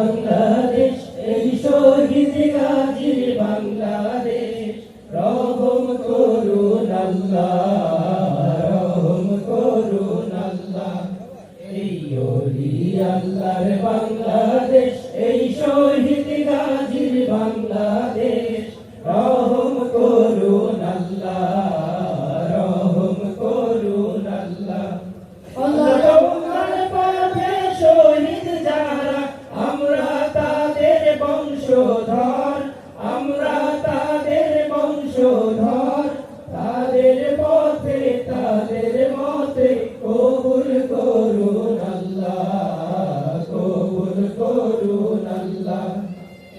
বাংলাদেশ, এই শহীদ গাজীর বাংলাদেশ। রহম করুন আল্লাহ, রহম করুন আল্লাহ। এই ওলি আল্লাহর বাংলাদেশ তাদের মতে কবুল করুন আল্লাহ, কবুল করুন আল্লাহ।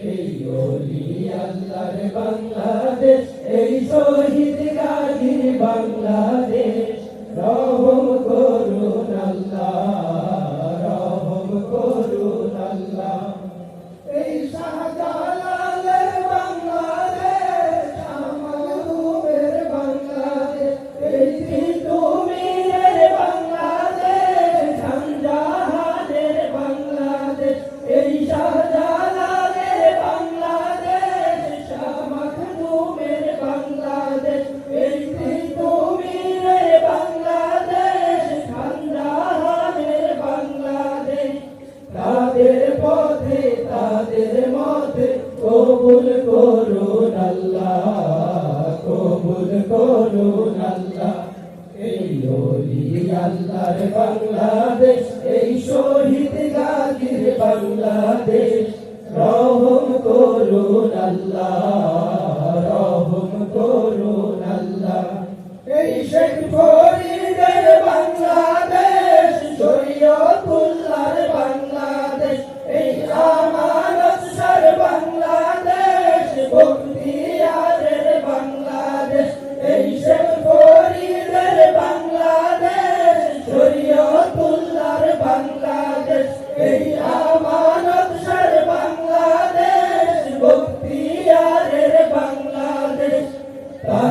এই ওলি আল্লাহর বাংলাদেশ, এই শহীদ গাজীর বাংলাদেশ। আল্লাহ কবুল করুন আল্লাহ এই ওলি আল্লাহর বাংলাদেশ এই শহীদ বাংলাদেশ রহম করুন আল্লাহ রহম করুন আল্লাহ এই শেখ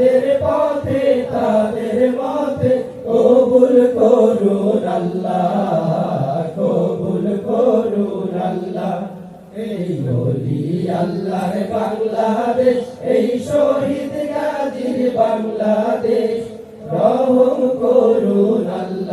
তাদের পথে, তাদের মতে কবুল করুন আল্লাহ, কবুল করুন আল্লাহ। এই বলি আল্লাহ বাংলাদেশ, এই শহীদ গাজীর বাংলাদেশ। রহম করুন আল্লাহ।